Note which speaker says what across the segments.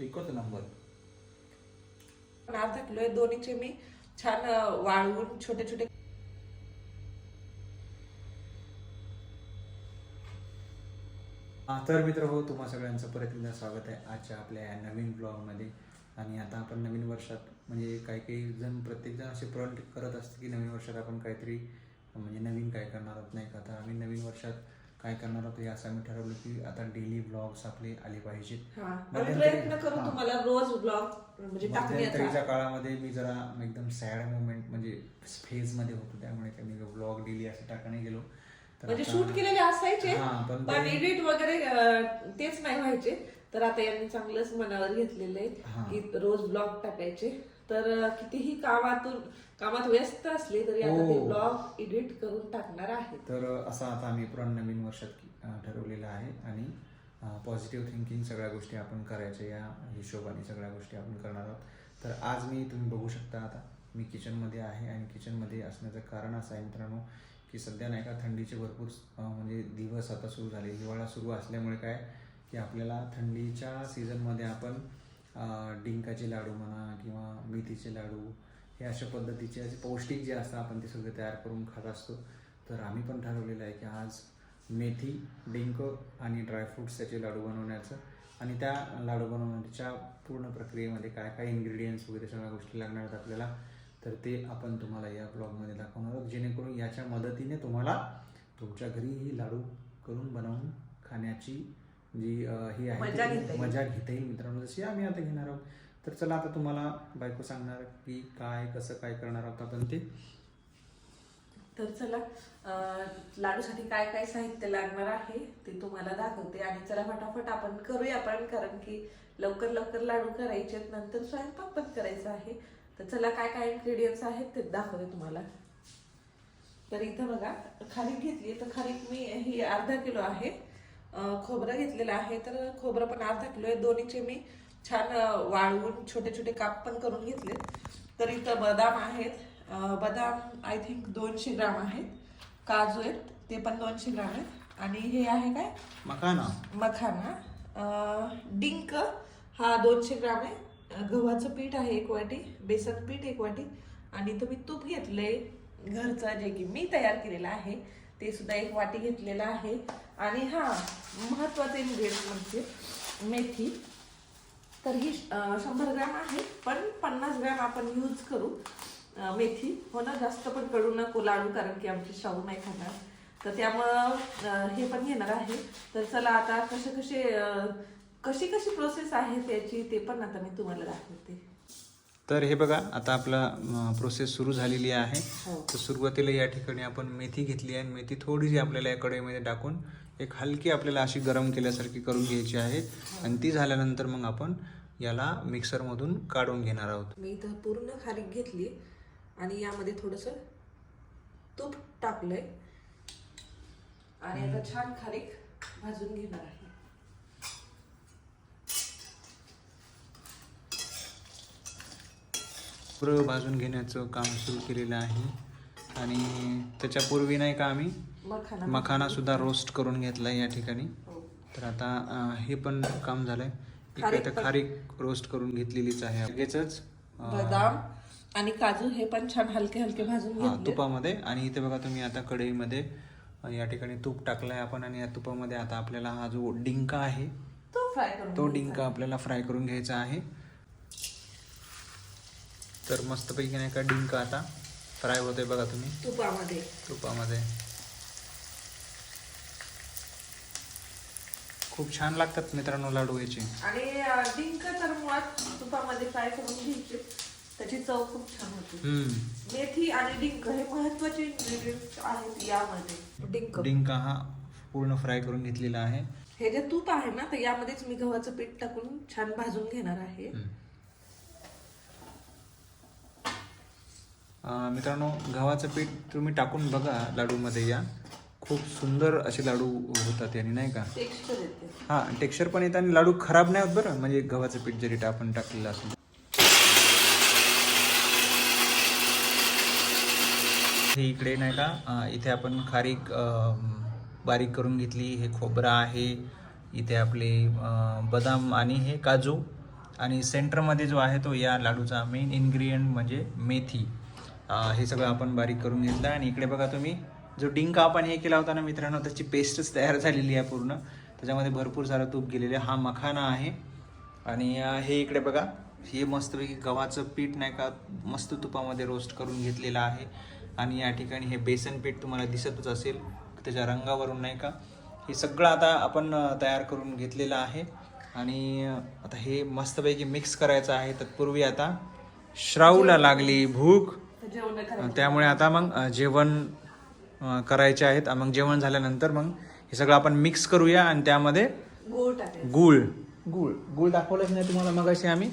Speaker 1: एकच नंबर.
Speaker 2: अर्धा किलो आहे दोन्हीचे मी छान वाळवून छोटे छोटे
Speaker 1: तर मित्र हो तुम्हा सगळ्यांचं परत एकदा स्वागत आहे आजच्या आपल्या या नवीन ब्लॉगमध्ये. आणि आता आपण नवीन वर्षात म्हणजे काही काही जण प्रत्येकजण असे प्रण करत असते की नवीन वर्षात आपण काहीतरी म्हणजे नवीन काय करणार आहोत नाही का? तर आम्ही नवीन वर्षात काय करणार आहोत हे असं आम्ही ठरवलं की आता डेली ब्लॉग्स आपले आले पाहिजेत.
Speaker 2: हा. आम्ही प्रयत्न करू
Speaker 1: हा.
Speaker 2: तुम्हाला रोज ब्लॉग म्हणजे टाकण्याचा
Speaker 1: मध्यंतरीच्या काळामध्ये मी जरा एकदम सॅड मोमेंट म्हणजे फेजमध्ये होतो त्यामुळे काही मी ब्लॉग डेली असं टाकणे गेलो. तर
Speaker 2: म्हणजे
Speaker 1: आता-
Speaker 2: शूट केलेले असायचे
Speaker 1: हा, पण
Speaker 2: पण
Speaker 1: ते-
Speaker 2: एडिट वगैरे अं, तेच नाही व्हायचे. तर आता यांनी चांगलंच मनावर घेतलेलं
Speaker 1: हा.
Speaker 2: आहे की रोज ब्लॉग टाकायचे. तर कितीही कामातून कामात व्यस्त असले तरी आता ते
Speaker 1: हो.
Speaker 2: ब्लॉग एडिट करून टाकणार आहेत
Speaker 1: तर असं आता आम्ही प्रण नवीन वर्षात ठरवलेलं आहे आणि पॉझिटिव्ह थिंकिंग सगळ्या गोष्टी आपण करायच्या या हिशोबाने सगळ्या गोष्टी आपण करणार आहोत. तर आज मी तुम्ही बघू शकता आता मी किचनमध्ये आहे आणि किचनमध्ये असण्याचं कारण असं आहे मित्रांनो की सध्या नाही का थंडीचे भरपूर म्हणजे दिवस आता सुरू झाले. हिवाळा सुरू असल्यामुळे काय की आपल्याला थंडीच्या सीझनमध्ये आपण डिंकाचे लाडू म्हणा किंवा मेथीचे लाडू हे अशा पद्धतीचे असे पौष्टिक जे असतात आपण ते सगळे तयार करून खात असतो. तर आम्ही पण ठरवलेलं आहे की आज मेथी डिंक आणि ड्रायफ्रुट्स त्याचे लाडू बनवण्याचं आणि त्या लाडू बनवण्याच्या पूर्ण प्रक्रियेमध्ये काय काय इन्ग्रेडियंट्स वगैरे सगळ्या गोष्टी लागणार आहेत आपल्याला तर ते आपण तुम्हाला या ब्लॉगमध्ये दाखवणार आहोत. जेणेकरून याच्या मदतीने तुम्हाला तुमच्या घरी ही लाडू करून बनवून खाण्याची जी ही आहे. मजा घेता येईल मित्रांनो. जशी आम्ही आता घेणार आहोत तर चला आता तुम्हाला बायको सांगणार की काय कसं काय करणार आहोत आपण ते.
Speaker 2: तर चला लाडूसाठी काय काय साहित्य लागणार आहे ते तुम्हाला दाखवते आणि चला फटाफट आपण करूया आपण कारण की लवकर लवकर लाडू करायचे आहेत, नंतर स्वयंपाक पण करायचा आहे. तर चला काय काय इन्ग्रेडियंट्स आहेत ते दाखवते तुम्हाला. तर इथं बघा खारीक घेतली तर खारीक मी ही अर्धा किलो आहे. खोबरं घेतलेलं आहे तर खोबरं पण अर्धा किलो आहे. दोन्हीचे मी छान वाळवून छोटे छोटे काप पण करून घेतले तर इथं बदाम आहेत. बदाम आय थिंक दोनशे ग्राम आहेत. काजू आहेत ते पण दोनशे ग्राम आहेत. आणि हे आहे काय?
Speaker 1: मकाना
Speaker 2: मखाना. अं, डिंक हा दोनशे ग्राम आहे. अं, गव्हाचं पीठ आहे एक वाटी बेसन पीठ एक वाटी. आणि तुम्ही तूप घेतलंय घरचं जे की मी तयार केलेलं आहे ते सुद्धा एक वाटी घेतलेलं आहे. आणि हा महत्वाचं इन्ग्रेडियंट म्हणजे मेथी. तर ही शंभर ग्राम आहे पण पन्नास ग्राम आपण यूज करू मेथी. हो ना जास्त पण कडू नको लाडू कारण की आमची शाहू नाही खाणार. तर त्यामुळं हे पण घेणार आहे. तर चला आता कसे कसे कशी कशी प्रोसेस आहे त्याची ते पण आता मी तुम्हाला दाखवते.
Speaker 1: तर हे बघा आता आपला प्रोसेस सुरू झालेली आहे.
Speaker 2: हो.
Speaker 1: तर सुरुवातीला या ठिकाणी आपण मेथी घेतली आहे. आणि मेथी थोडीशी आपल्याला या कढईमध्ये टाकून एक हलकी आपल्याला अशी गरम केल्यासारखी करून घ्यायची आहे. आणि ती झाल्यानंतर मग आपण याला मिक्सरमधून काढून घेणार आहोत.
Speaker 2: मी इथं पूर्ण खारीक घेतली आणि यामध्ये थोडस तूप टाकलंय. आणि आता छान खारीक भाजून घेणार आहे.
Speaker 1: पुरं भाजून घेण्याचं काम सुरू केलेलं आहे. आणि त्याच्यापूर्वी नाही का आम्ही
Speaker 2: मखाना.
Speaker 1: मखाना सुद्धा रोस्ट करून घेतला या ठिकाणी.
Speaker 2: हो.
Speaker 1: तर आता अं, हे पण काम झालंय. इकडे
Speaker 2: खारीक
Speaker 1: तर
Speaker 2: पण-
Speaker 1: खारीक रोस्ट करून घेतलेलीच आहे. लगेचच अं,
Speaker 2: बदाम आणि काजू हे पण छान हलके हलके भाजून
Speaker 1: हा
Speaker 2: घेतले
Speaker 1: तुपामध्ये. आणि इथे बघा तुम्ही आता कढईमध्ये अं, या ठिकाणी तूप टाकलंय आपण आणि या तुपामध्ये आता आपल्याला हा जो डिंका आहे
Speaker 2: तो फ्राय करून
Speaker 1: तो. डिंका आपल्याला फ्राय करून घ्यायचा आहे. तर मस्तपैकी नाही का डिंका आता फ्राय होते बघा तुम्ही.
Speaker 2: तुपामध्ये.
Speaker 1: तुपामध्ये. खूप छान लागतात मित्रांनो लाडू याचे.
Speaker 2: आणि डिंक तर मुळात तुपामध्ये फ्राय करून घ्यायचे. त्याची चव खूप छान होते.
Speaker 1: हम्म.
Speaker 2: मेथी आणि डिंक हे महत्त्वाचे इन्ग्रेडियंट आहेत यामध्ये. डिंक.
Speaker 1: डिंका हा पूर्ण फ्राय करून घेतलेला आहे.
Speaker 2: हे जे तूप आहे ना तर यामध्येच मी गव्हाचं पीठ टाकून छान भाजून घेणार आहे.
Speaker 1: हम्म. अं, मित्रांनो गव्हाचं पीठ तुम्ही टाकून बघा लाडूमध्ये या. खूप सुंदर असे लाडू होतात याने नाही का? हा टेक्स्चर पण येतं आणि लाडू खराब नाही होत बरं? म्हणजे गव्हाचं पीठ जरी टा- आपण टाकलेलं असेल हे इकडे नाही का? इथे आपण खारीक बारीक करून घेतली. हे खोबरं आहे. इथे आपले बदाम आणि हे काजू. आणि सेंटरमध्ये जो आहे तो या लाडूचा मेन इन्ग्रेडियंट म्हणजे मेथी. हे सगळं आपण बारीक करून घेतलं. आणि इकडे बघा तुम्ही जो डिंका आपण हे केला होता ना मित्रांनो त्याची पेस्टच तयार झालेली आहे पूर्ण. त्याच्यामध्ये भरपूर सारं तूप गेलेलं आहे. हा मखाना आहे. आणि हे इकडे बघा. हे मस्तपैकी गव्हाचं पीठ नाही का मस्त तुपामध्ये रोस्ट करून घेतलेलं आहे. आणि या ठिकाणी हे बेसन पीठ तुम्हाला दिसतच असेल. त्याच्या रंगावरून नाही का. हे सगळं आता आपण तयार करून घेतलेलं आहे. आणि आता हे मस्तपैकी मिक्स करायचं आहे. तत्पूर्वी आता श्रावला लागली भूक. त्यामुळे आता मग जेवण करायचे आहेत. मग जेवण झाल्यानंतर मग हे सगळं आपण मिक्स करूया आणि त्यामध्ये गुळ गुळ. गुळ. दाखवलंच नाही तुम्हाला मगाशी आम्ही.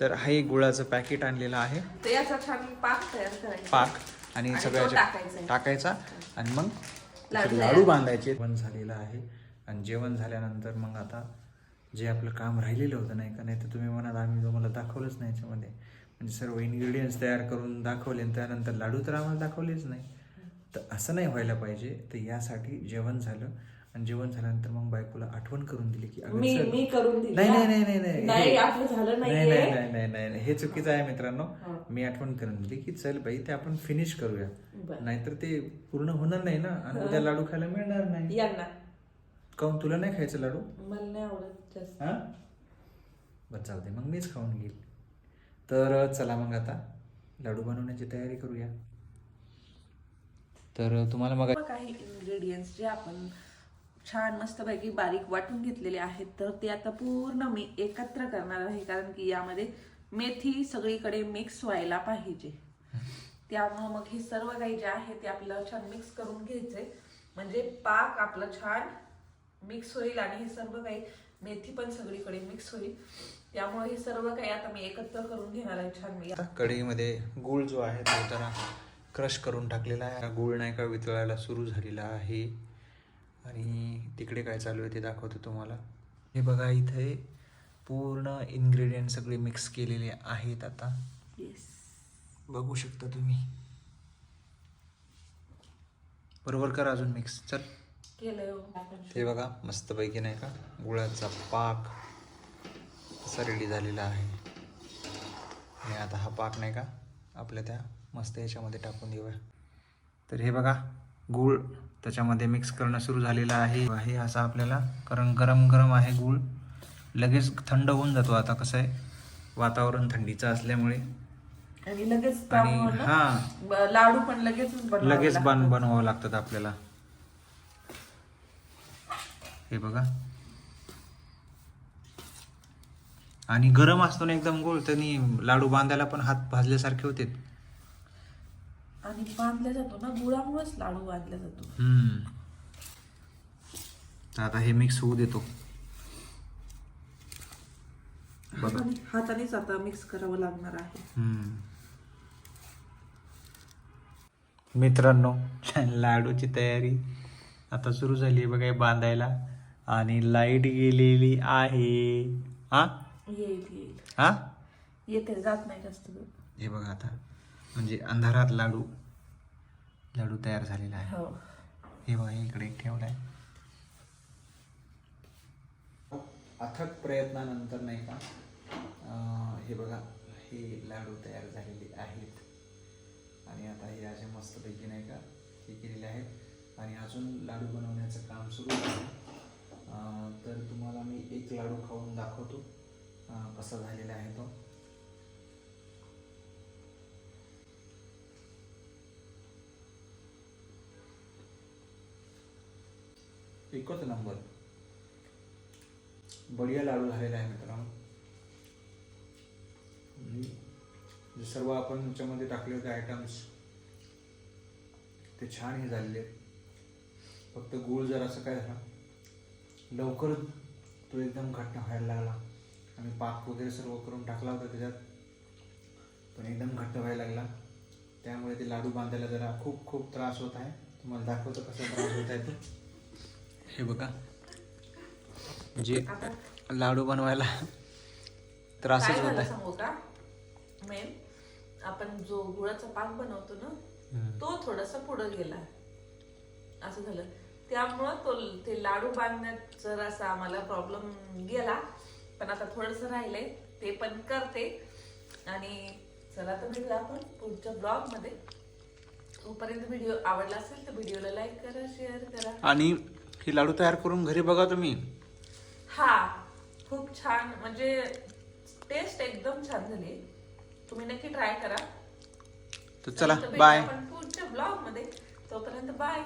Speaker 1: तर हे गुळाचं पॅकेट आणलेलं आहे.
Speaker 2: पाक तयार करायचा.
Speaker 1: पाक. आणि सगळ्याच्या
Speaker 2: टाकायचा
Speaker 1: आणि मग
Speaker 2: लाडू
Speaker 1: बांधायचे. जेवण झालेलं आहे. आणि जेवण झाल्यानंतर मग आता जे आपलं काम राहिलेलं होतं नाही का? नाही तर तुम्ही म्हणाल आम्ही तुम्हाला दाखवलंच नाही याच्यामध्ये. म्हणजे सर्व इन्ग्रेडियंट्स तयार करून दाखवले आणि त्यानंतर लाडू तर आम्हाला दाखवलेच नाही. तर असं नाही व्हायला पाहिजे. तर यासाठी जेवण झालं. आणि जेवण झाल्यानंतर मग बायकोला आठवण करून दिली की
Speaker 2: मी. मी करून दिली.
Speaker 1: नाही. नाही नाही नाही नाही.
Speaker 2: आपलं झालं
Speaker 1: नाही नाही नाही नाही नाही नाही. हे चुकीचं आहे मित्रांनो. मी आठवण करून दिली की चल बाई ते आपण फिनिश करूया.
Speaker 2: बरं.
Speaker 1: नाहीतर ते पूर्ण होणार नाही ना. आणि उद्या लाडू खायला मिळणार नाही.
Speaker 2: यांना.
Speaker 1: काऊन तुला नाही खायचं लाडू?
Speaker 2: मला नाही आवडत जास्त.
Speaker 1: हा? जाऊ दे. मग मीच खाऊन घेईल. तर चला मग आता. लाडू बनवण्याची तयारी करूया. तर तुम्हाला मग
Speaker 2: काही इन्ग्रेडियंट्स जे आपण छान मस्तपैकी बारीक वाटून घेतलेले आहेत तर ते आता पूर्ण मी एकत्र करणार आहे कारण की यामध्ये मेथी सगळीकडे मिक्स व्हायला पाहिजे. त्यामुळं मग हे सर्व काही जे आहे ते आपल्याला छान मिक्स करून घ्यायचे म्हणजे पाक आपलं छान मिक्स होईल आणि हे सर्व काही मेथी पण सगळीकडे मिक्स होईल. त्यामुळे हे सर्व काही आता मी एकत्र करून घेणार आहे छान मी.
Speaker 1: आता कढईमध्ये गूळ जो आहे तो जरा क्रश करून टाकलेला आहे. गूळ नाही का वितळायला सुरू झालेला आहे. आणि तिकडे काय चालू आहे ते दाखवतो तुम्हाला. हे बघा इथे पूर्ण इन्ग्रेडियंट सगळे मिक्स केलेले आहेत आता.
Speaker 2: येस
Speaker 1: बघू शकता तुम्ही. बरोबर करा अजून मिक्स चल.
Speaker 2: हो.
Speaker 1: ते बघा मस्तपैकी नाही का गुळाचा पाक असा रेडी झालेला आहे. आणि आता हा पाक नाही का आपल्या त्या मस्त याच्यामध्ये टाकून देऊया. तर हे बघा गूळ त्याच्यामध्ये मिक्स करणं सुरू झालेलं आहे. आहे असं आपल्याला कारण गरम गरम आहे गूळ. लगेच थंड होऊन जातो. आता कसं आहे वातावरण थंडीचं असल्यामुळे.
Speaker 2: आणि लगेच
Speaker 1: आणि हा.
Speaker 2: लाडू पण लगेच
Speaker 1: लगेच बन. बनवावं लागतात आपल्याला. हे बघा. आणि गरम असतो ना एकदम गोळ त्यांनी लाडू बांधायला पण हात भाजल्यासारखे होते.
Speaker 2: आणि बांधला जातो ना गुळामुळेच लाडू बांधला जातो.
Speaker 1: हम्म. तर आता हे मिक्स होऊ देतो. बघा.
Speaker 2: हातानेच आता मिक्स करावं लागणार आहे.
Speaker 1: हम्म. मित्रांनो लाडूची तयारी आता सुरू झाली आहे बघा हे बांधायला. आणि लाइट गेलेली आहे. हा?
Speaker 2: येईल येईल.
Speaker 1: हा?
Speaker 2: येते जात नाही जास्त.
Speaker 1: हे बघा आता. म्हणजे अंधारात लाडू लाडू तयार झालेला आहे.
Speaker 2: हो.
Speaker 1: हे बघा हे इकडे ठेवलाय अथक प्रयत्नानंतर नाही का अं, हे बघा हे लाडू तयार झालेले आहेत. आणि आता हे असे मस्तपैकी नाही का हे केलेले आहेत. आणि अजून लाडू बनवण्याचं काम सुरू आहे. अं, तर तुम्हाला मी एक लाडू खाऊन दाखवतो. कसा झालेला आहे तो. एकच नंबर. बढिया लाडू झालेला आहे मित्रांनो. जे सर्व आपण याच्यामध्ये टाकले होते आयटम्स ते छान हे झालेले आहेत. फक्त गूळ जर असं काय झाला लवकर तो एकदम घट्ट व्हायला लागला. आणि पाक वगैरे सर्व करून टाकला होता त्याच्यात पण एकदम घट्ट व्हायला लागला. त्यामुळे ते लाडू बांधायला जरा खूप खूप त्रास होत आहे. तुम्हाला दाखवतो कसा त्रास होत आहे तो. हे बघा. म्हणजे लाडू बनवायला त्रासच होत
Speaker 2: आपण जो गुळाचा पाक बनवतो ना. तो थोडासा पुढे गेला. असं झालं. त्यामुळं तो ते लाडू बांधण्यात जर असा आम्हाला प्रॉब्लेम गेला. पण आता थोडंसं राहिलंय. ते पण करते. आणि चला तर भेटूया आपण पुढच्या ब्लॉगमध्ये तोपर्यंत व्हिडिओ आवडला असेल तर व्हिडिओला लाईक करा शेअर करा.
Speaker 1: आणि हे लाडू तयार करून घरी बघा तुम्ही.
Speaker 2: हा खूप छान. म्हणजे टेस्ट एकदम छान झाली. तुम्ही नक्की ट्राय करा.
Speaker 1: तर चला बाय
Speaker 2: पुढच्या ब्लॉगमध्ये. तोपर्यंत बाय